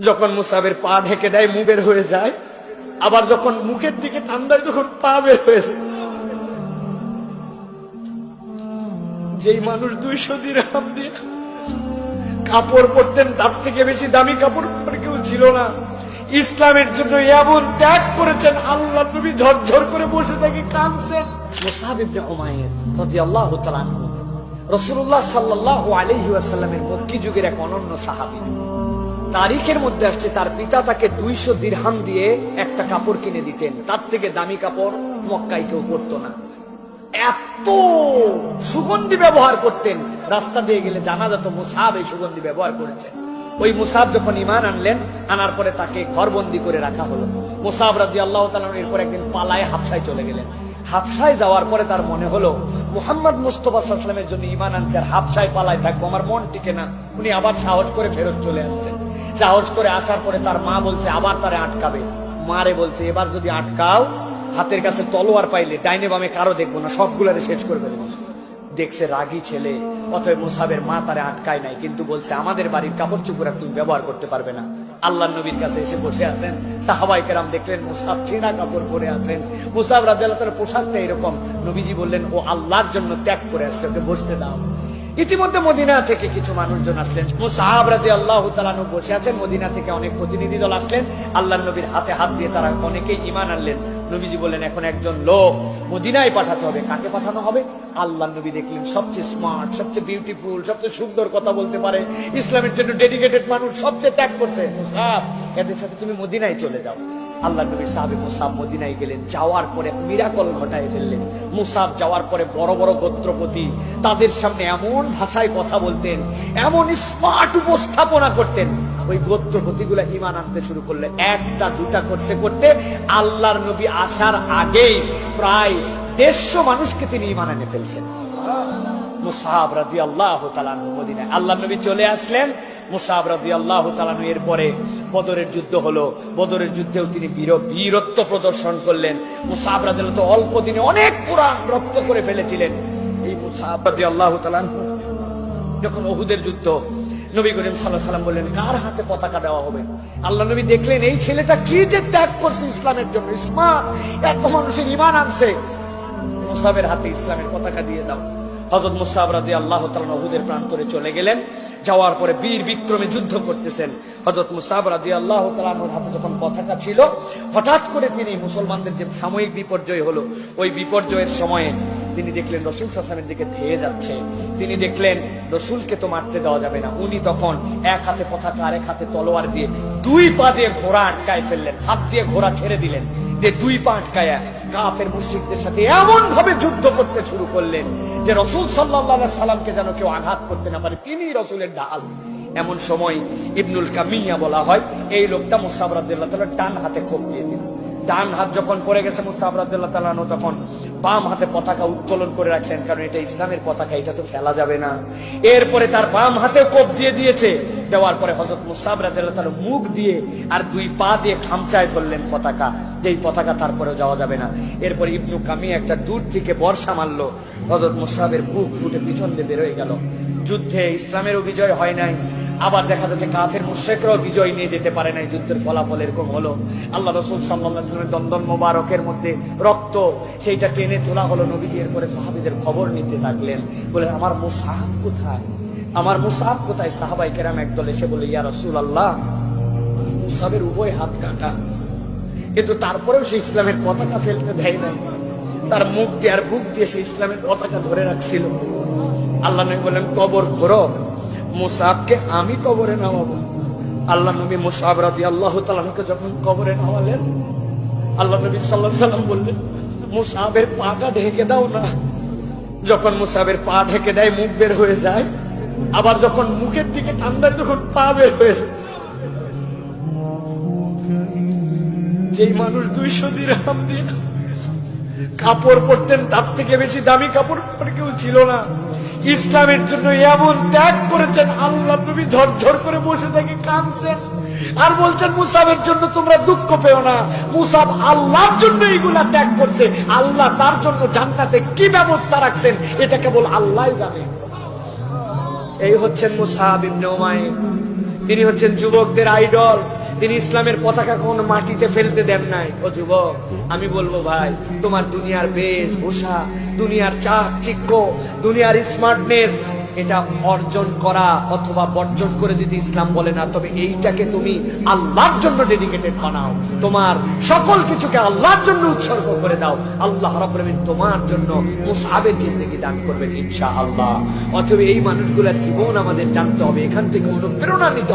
যখন মুসাবের পা ঢেকে দেয় মুখ বের হয়ে যায়। আবার যখন মুখের দিকে ঠান্ডায় তখন পা বের হয়ে যায়। যেই মানুষ দুইশো দিরহাম দিয়ে কাপড় পরতেন, তার থেকে বেশি দামি কাপড় পরে কেউ ছিল না। ইসলামের জন্য এমন ত্যাগ করেছেন, আল্লাহ নবী ঝরঝর করে বসে থেকে কাঁদছেন। মুসাহাব ইবনে উমাইর রাদিয়াল্লাহু তাআলা আনহু, রাসূলুল্লাহ মক্কি যুগের এক অনন্য সাহাবী। তারিখের মধ্যে আসছে, তার পিতা তাকে দুইশো দিরহাম দিয়ে একটা কাপড় কিনে দিতেন। তার থেকে দামি কাপড় মক্কায় কেউ পরতো না। এত সুগন্ধি ব্যবহার করতেন। রাস্তা দিয়ে গেলে জানা যেত মুসাব এই সুগন্ধি ব্যবহার করেছে। ওই মুসাব যখন ইমান আনলেন, আনার পরে তাকে ঘরবন্দি করে রাখা হলো। মুসাব রাজি আল্লাহ এরপর একদিন পালায় হাফসায় চলে গেলেন। হাফসায় যাওয়ার পরে তার মনে হলো, মোহাম্মদ মুস্তফা জন্য ইমান আনছে আর হাফসায় পালায় থাকব, আমার মন টিকে না। উনি আবার সাহস করে ফেরত চলে আসছেন। সাহস করে আসার পরে তার মা বলছে, আবার তারে আটকাবে। মারে বলছে, এবার যদি আটকাও, হাতের কাছে তলোয়ার পাইলে ডাইনে বামে কারও দেখব না, সবগুলারে শেষ করে দেবো দেখছে রাগী ছেলে অথবা মুসাবের মা তারে আটকায় নাই, কিন্তু বলছে, আমাদের বাড়ির কাপড় চুপুরা তুমি ব্যবহার করতে পারবে না। আল্লাহ নবীর কাছে এসে বসে আছেন। সাহাবাই কেরাম দেখলেন, মুসাব ছেঁড়া কাপড় পরে আছেন। মুসাব রাজ্লাহ পোশাকটা এরকম। নবীজি বললেন, ও আল্লাহর জন্য ত্যাগ করে আসছে, ওকে বসতে দাও। ইতিমধ্যে মদিনা থেকে কিছু মানুষজন আসলেন। মুসাহাব রাজি আল্লাহ তালানু বসে আছেন। মদিনা থেকে অনেক প্রতিনিধি দল আসলেন। আল্লাহ নবীর হাতে হাত দিয়ে তারা অনেকেই ইমান আনলেন। নবীজি বললেন, এখন একজন লোক মদিনায় পাঠাতে হবে। কাকে পাঠানো হবে? আল্লাহ নবী দেখলেন, সবচেয়ে স্মার্ট সবচেয়ে বিউটিফুল সবচেয়ে সুন্দর কথা বলতে পারে। ইসলামের জন্য ডেডিকেটেড মানুষ সবচেয়ে ত্যাগ করছে। এদের সাথে তুমি মদিনায় চলে যাও। আল্লাহ নবী সাহাবে মুসাব মদিনায় গেলেন, যাওয়ার পরে মিরাকল ঘটায় ফেললেন। মুসাব যাওয়ার পরে বড় বড় গোত্রপতি তাদের সামনে এমন ভাষায় কথা বলতেন, এমন স্মার্ট উপস্থাপনা করতেন। ওই গোত্রপতি গুলা ইমান আনতে শুরু করলে একটা, দুটা করতে করতে আল্লাহর নবী আসার আগেই প্রায় দেড়শো মানুষকে তিনি ইমান এনে ফেলছেন। মুসাহাব রাজি আল্লাহ মদিনায় আল্লাহ নবী চলে আসলেন। যখন ওহুদের যুদ্ধ, নবী করিম সাল্লাম বললেন, কার হাতে পতাকা দেওয়া হবে? আল্লাহ নবী দেখলেন, এই ছেলেটা কি যে ত্যাগ করছে ইসলামের জন্য? এত মানুষের ইমান আনছে। মুসাবের হাতে ইসলামের পতাকা দিয়ে দাও। হজরত মুসাব রাদি আল্লাহ তালুদের প্রান্তরে চলে গেলেন। যাওয়ার পরে বীর বিক্রমে যুদ্ধ করতেছেন। হজরত মুসাব রাদি আল্লাহ তালুর হাতে যখন পতাকা ছিল, হঠাৎ করে তিনি মুসলমানদের যে সাময়িক বিপর্যয় হলো, ওই বিপর্যয়ের সময়ে তিনি দেখলেন রসুল সাসামের দিকে ধেয়ে যাচ্ছে। তিনি দেখলেন, রসুলকে তো মারতে দেওয়া যাবে না। উনি তখন এক হাতে পতাকা আরেক হাতে তলোয়ার দিয়ে দুই পা দিয়ে ঘোড়া আটকায় ফেললেন, হাত দিয়ে ঘোড়া ছেড়ে দিলেন। যে দুই পাঠ কায়া কাফের মুশ্রিকদের সাথে এমন ভাবে যুদ্ধ করতে শুরু করলেন যে রসুল সাল্লাহ সাল্লামকে যেন কেউ আঘাত করতে না পারে তিনি রসুলের ঢাল এমন সময় ইবনুল কামিয়া বলা হয়, এই লোকটা মুসাবরাদ্দাহ ডান হাতে খোপ দিয়ে দিল। ডান হাত যখন পড়ে গেছে মুসাবরাদ্দাহ তালানো তখন বাম হাতে পতাকা উত্তোলন করে রাখছেন, কারণ এটা ইসলামের পতাকা, এটা তো ফেলা যাবে না। এরপরে তার বাম হাতে কোপ দিয়ে দিয়েছে, দেওয়ার পরে হজরত রাদিয়াল্লাহু তাআলা মুখ দিয়ে আর দুই পা দিয়ে খামচায় ধরলেন পতাকা, যেই পতাকা তারপরেও যাওয়া যাবে না। এরপরে ইবনু কামি একটা দূর থেকে বর্ষা মারলো হজরত মুসাবের বুক ফুটে পিছন দিয়ে বেরোয় গেল। যুদ্ধে ইসলামেরও বিজয় হয় নাই আবার দেখা যাচ্ছে কাফের মুশ্রেকরাও বিজয় নিয়ে যেতে পারে নাই, যুদ্ধের ফলাফল এরকম হলো। আল্লাহ রসুল সাল্লামের দন্দন মোবারকের মধ্যে রক্ত, সেইটা টেনে তোলা হলো নবীজি। এরপরে সাহাবিদের খবর নিতে থাকলেন বলে আমার মুসাহাব কোথায়? আমার মুসাহাব কোথায়? সাহাবাই কেরাম একদল এসে বলে ইয়া রসুল আল্লাহ মুসাবের উভয় হাত কাটা। কিন্তু তারপরেও সে ইসলামের পতাকা ফেলতে দেয় নাই। তার মুখ দিয়ে আর বুক দিয়ে সে ইসলামের পতাকা ধরে রাখছিল। আল্লাহ নবী বললেন, কবর ঘোরো মুসাবকে আমি কবরে নামাবো। আল্লাহ নবী মুসাব রাদি আল্লাহ তালাকে যখন কবরে নামালেন, আল্লাহ নবী সাল্লাহ সাল্লাম বললেন, মুসাবের পাটা ঢেকে দাও না। যখন মুসাবের পা ঢেকে দেয়, মুখ বের হয়ে যায়। আবার যখন মুখের দিকে ঠান্ডায় তখন পা বের হয়ে যায়। যেই মানুষ দুইশো দিরহাম দিয়ে কাপড় পরতেন, তার থেকে বেশি দামি কাপড় পরে কেউ ছিল না। ইসলামের জন্য এমন ত্যাগ করেছেন, আল্লাহ নবী ঝরঝর করে বসে থেকে কাঁদছেন। আর বলছেন, মুসাবের জন্য তোমরা দুঃখ পেও না। মুসাব আল্লাহর জন্য এইগুলা ত্যাগ করছে। আল্লাহ তার জন্য জান্নাতে কি ব্যবস্থা রাখছেন, এটা কেবল আল্লাহ জানে। এই হচ্ছেন মুসাব ইবনে উমাইর তিনি হচ্ছেন যুবকদের আইডল। তিনি ইসলামের পতাকা কোন মাটিতে ফেলতে দেন নাই। ও যুবক, আমি বলব ভাই, তোমার দুনিয়ার বেশ ভূষা দুনিয়ার চাকচিক্য, দুনিয়ার স্মার্টনেস এটা অর্জন করা অথবা বর্জন করে দিতে ইসলাম বলে না, তবে এইটাকে তুমি আল্লাহর জন্য ডেডিকেটেড বানাও। তোমার সকল কিছুকে আল্লাহর জন্য উৎসর্গ করে দাও। আল্লাহ রবীন্দিন তোমার জন্য মুসাবের জিন্দগি দান করবেন ইনশাআল্লাহ। অথবা এই মানুষগুলোর জীবন আমাদের জানতে হবে, এখান থেকে অনুপ্রেরণা নিতে